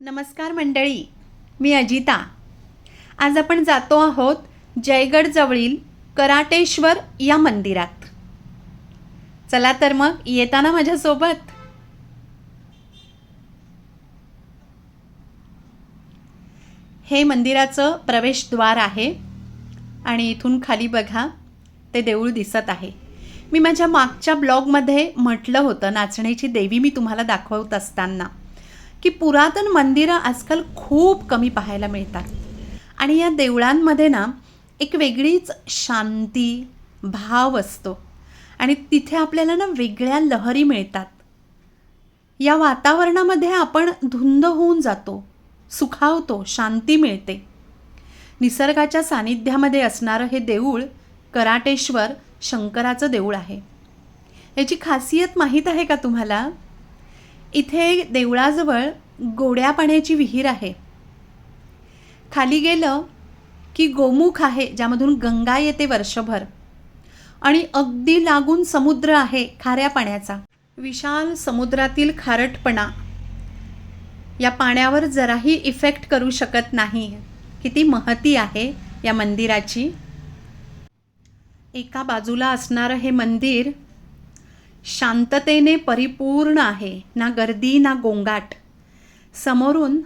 नमस्कार मंडळी मी अजिता. आज आपण जातो आहोत जयगडजवळील कराटेश्वर या मंदिरात. चला तर मग येताना माझ्यासोबत. हे मंदिराचं प्रवेशद्वार आहे आणि इथून खाली बघा ते देऊळ दिसत आहे. मी माझ्या मागच्या ब्लॉगमध्ये म्हटलं होतं नाचण्याची देवी मी तुम्हाला दाखवत असताना. की पुरातन मंदिरं आजकाल खूप कमी पाहायला मिळतात. आणि या देवळांमध्ये ना एक वेगळीच शांती भाव असतो. आणि तिथे आपल्याला ना वेगळ्या लहरी मिळतात. या वातावरणामध्ये आपण धुंद होऊन जातो सुखावतो शांती मिळते. निसर्गाच्या सानिध्यामध्ये असणारं हे देऊळ कराटेश्वर शंकराचं देऊळ आहे. याची खासियत माहीत आहे का तुम्हाला? इथे देवळाजवळ गोड्या पाण्याची विहीर आहे. खाली गेलं की गोमुख आहे ज्यामधून गंगा येते वर्षभर. आणि अगदी लागून समुद्र आहे खाऱ्या पाण्याचा. विशाल समुद्रातील खारटपणा. या पाण्यावर जराही इफेक्ट करू शकत नाही. किती महती आहे या मंदिराची. एका बाजूला असणारं हे मंदिर शांततेने परिपूर्ण आहे ना गर्दी ना गोंगाट. समोरून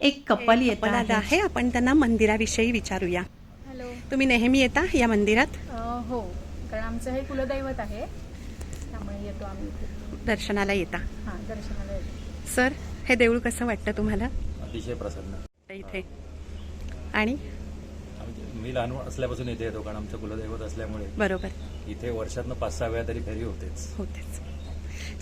एक कपल येत आलं आहे. आपण त्यांना मंदिराविषयी विचारूया. हॅलो. तुम्ही नेहमी येता या मंदिरात? हो कारण आमचं हे कुलदैवत आहे. त्यामुळे येतो आम्ही दर्शनाला येता. हां दर्शनाला येतो. सर हे देऊळ कसं वाटतं तुम्हाला? अतिशय प्रसन्न. इथे. आणि? मी लहान असल्यापासून इथे येतो कारण आमचं कुलदैवत असल्यामुळे. बरोबर. इथे वर्षातनं पाच सहा वेळा तरी फेरी होतेच. होतेच.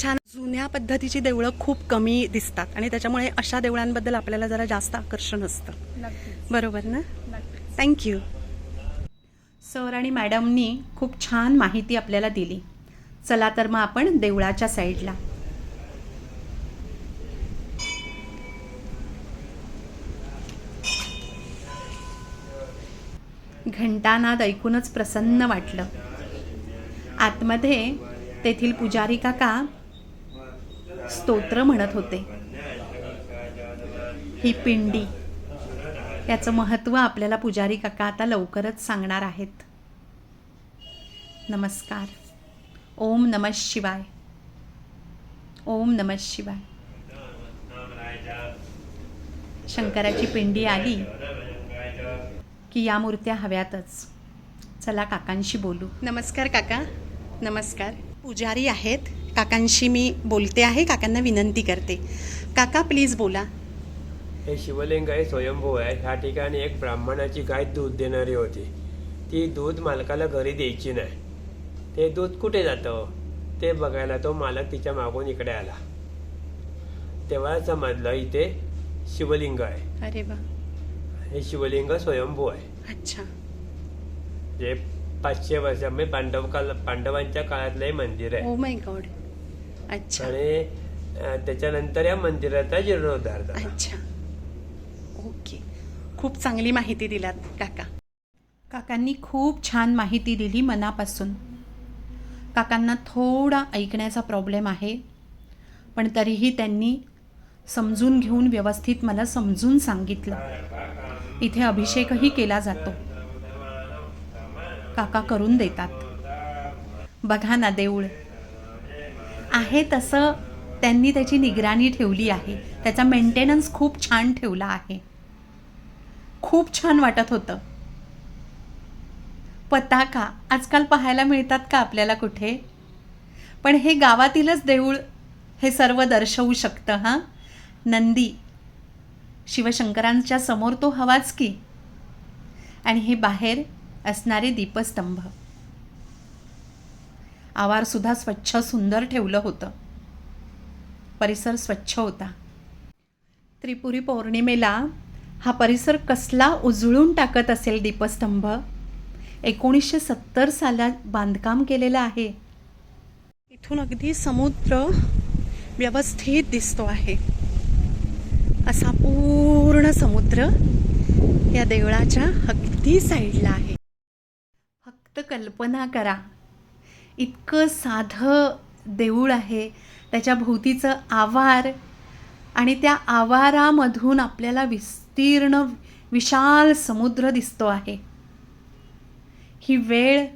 छान. जुन्या पद्धतीची देवळं खूप कमी दिसतात आणि त्याच्यामुळे अशा देवळांबद्दल आपल्याला जरा जास्त आकर्षण असतं. नक्कीच. बरोबर ना? नक्कीच. थँक्यू सर आणि मॅडमनी खूप छान माहिती आपल्याला दिली. चला तर मग आपण देवळाच्या साईडला. घंटानाद ऐकूनच प्रसन्न वाटलं. आतमध्ये तेथील पुजारी काका स्तोत्र म्हणत होते. ही पिंडी याचं महत्त्व आपल्याला पुजारी काका आता लवकरच सांगणार आहेत. नमस्कार. ओम नम शिवाय. ओम नम शिवाय. शंकराची पिंडी आली. की या मूर्त्या हव्यातच. चला काकांशी बोलू. नमस्कार काका. नमस्कार. पुजारी आहेत. काकांशी मी बोलते आहे. काकांना विनंती करते. काका प्लीज बोला. हे शिवलिंग आहे स्वयंभू आहे. ह्या ठिकाणी एक ब्राह्मणाची गाय दूध देणारी होती. ती दूध मालकाला घरी द्यायची नाही. ते दूध कुठे जातं? ते बघायला तो मालक तिच्या मागून इकडे आला. तेव्हा समजलं इथे शिवलिंग आहे. अरे वा. हे शिवलिंग स्वयंभू आहे अच्छा जे पाचशे वर्ष म्हणजे पांडव काल पांडवांच्या काळातलं हे मंदिर आहे ओ माय गॉड अच्छा आणि त्याच्यानंतर या मंदिराचा जीर्णोद्धार झाला अच्छा ओके खूप चांगली माहिती दिलात काका. काकांनी खूप छान माहिती दिली मनापासून. काकांना थोडा ऐकण्याचा प्रॉब्लेम आहे पण तरीही त्यांनी समजून घेऊन व्यवस्थित मला समजून सांगितलं. इथे अभिषेकही केला जातो. काका करून देतात. बघा ना देऊळ. आहे तसं त्यांनी त्याची निगराणी ठेवली आहे. त्याचा मेंटेनन्स खूप छान ठेवला आहे. खूप छान वाटत होतं. पताका आजकाल पाहायला मिळतात का आपल्याला कुठे? पण हे गावातीलच देऊळ हे सर्व दर्शवू शकतं हां? नंदी शिवशंकरांच्या समोर तो हवाच की? आणि हे बाहेर असणारे दीपस्तंभ. आवारसुद्धा स्वच्छ सुंदर ठेवलं होतं. परिसर स्वच्छ होता. त्रिपुरी पौर्णिमेला हा परिसर कसला उजळून टाकत असेल दीपस्तंभ? एकोणीसशे सत्तर सालात बांधकाम केलेलं आहे. इथून अगदी समुद्र व्यवस्थित दिसतो आहे. असा पूर्ण समुद्र या देवळाच्या अगदी साईडला आहे. फक्त कल्पना करा. इतकं साधं देऊळ आहे. त्याच्या भोवतीचं आवार आणि त्या आवारामधून आपल्याला विस्तीर्ण विशाल समुद्र दिसतो आहे. ही वेळ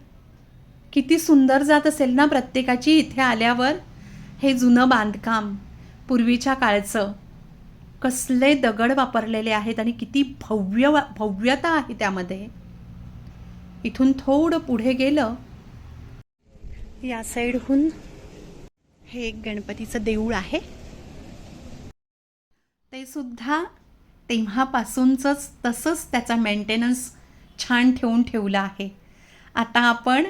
किती सुंदर जात असेल ना प्रत्येकाची इथे आल्यावर. हे जुनं बांधकाम पूर्वीच्या काळचं. कसले दगड वापरलेले आहेत आणि किती भव्य भव्यता आहे त्यामध्ये. इथून थोडं पुढे गेलं या साईडहून हे एक गणपतीचं देऊळ आहे. ते सुद्धा तेव्हापासूनचंच तसंच त्याचा मेंटेनन्स छान ठेवून ठेवला आहे. आता आपण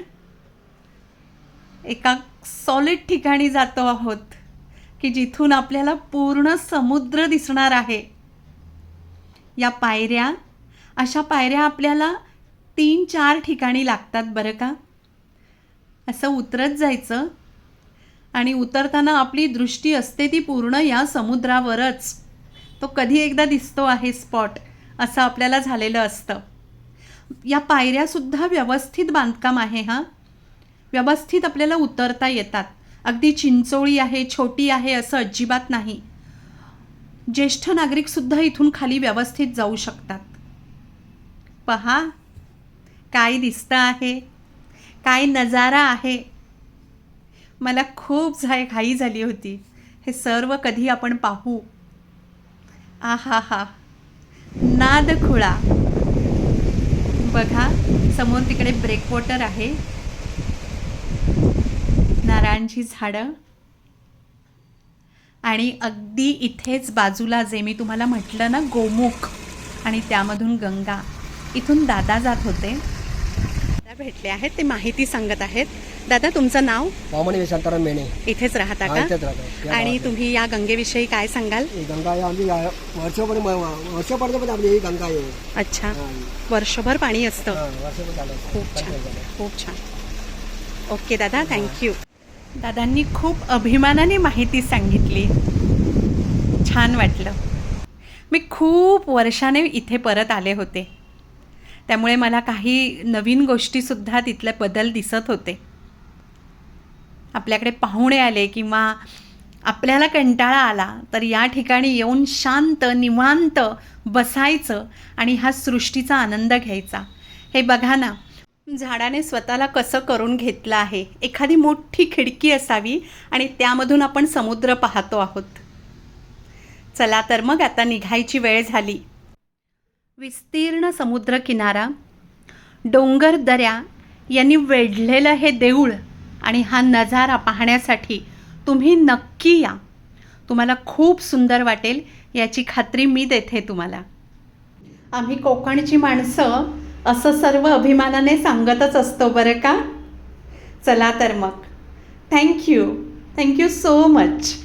एका सॉलिड ठिकाणी जातो आहोत. की जिथून आपल्याला पूर्ण समुद्र दिसणार आहे. या पायऱ्या अशा पायऱ्या आपल्याला तीन चार ठिकाणी लागतात बरं का? असं उतरत जायचं आणि उतरताना आपली दृष्टी असते ती पूर्ण या समुद्रावरच. तो कधी एकदा दिसतो आहे स्पॉट असं आपल्याला झालेलं असतं. या पायऱ्यासुद्धा व्यवस्थित बांधकाम आहे हां. व्यवस्थित आपल्याला उतरता येतात. अगदी चिंचोळी आहे छोटी आहे असं अजिबात नाही. ज्येष्ठ नागरिकसुद्धा इथून खाली व्यवस्थित जाऊ शकतात. पहा काय दिसतं आहे काय नजारा आहे. मला खूप झाय घाई झाली होती. हे सर्व कधी आपण पाहू? आहा हा नाद खुळा बघा समोर तिकडे ब्रेकवॉटर आहे. नारळांची झाडं. आणि अगदी इथेच बाजूला जे मी तुम्हाला म्हटलं ना गोमुख आणि त्यामधून गंगा इथून दादा जात होते. दादा भेटले आहेत ते माहिती सांगत आहेत. दादा तुमचं नाव? वामन विशांताराम मेणे. इथेच राहता का? आणि. तुम्ही या गंगेविषयी काय सांगाल? गंगा या- वर्षभर आपली ही गंगा आहे. अच्छा. वर्षभर पाणी असतं. खूप छान. खूप छान. ओके दादा थँक्यू. दादांनी खूप अभिमानाने माहिती सांगितली. छान वाटलं. मी खूप वर्षाने इथे परत आले होते. त्यामुळे मला काही नवीन गोष्टीसुद्धा तिथले बदल दिसत होते. आपल्याकडे पाहुणे आले किंवा आपल्याला कंटाळा आला तर या ठिकाणी येऊन शांत निवांत बसायचं आणि हा सृष्टीचा आनंद घ्यायचा. हे बघा ना झाडाने स्वतःला कसं करून घेतलं आहे? एखादी मोठी खिडकी असावी आणि त्यामधून आपण समुद्र पाहतो आहोत. चला तर मग आता निघायची वेळ झाली. विस्तीर्ण समुद्र किनारा डोंगर दऱ्या यांनी वेढलेलं हे देऊळ आणि हा नजारा पाहण्यासाठी तुम्ही नक्की या. तुम्हाला खूप सुंदर वाटेल याची खात्री मी देते तुम्हाला. आम्ही कोकणची माणसं असं सर्व अभिमानाने सांगतच असतो बरं का? चला तर मग. Thank you thank you so much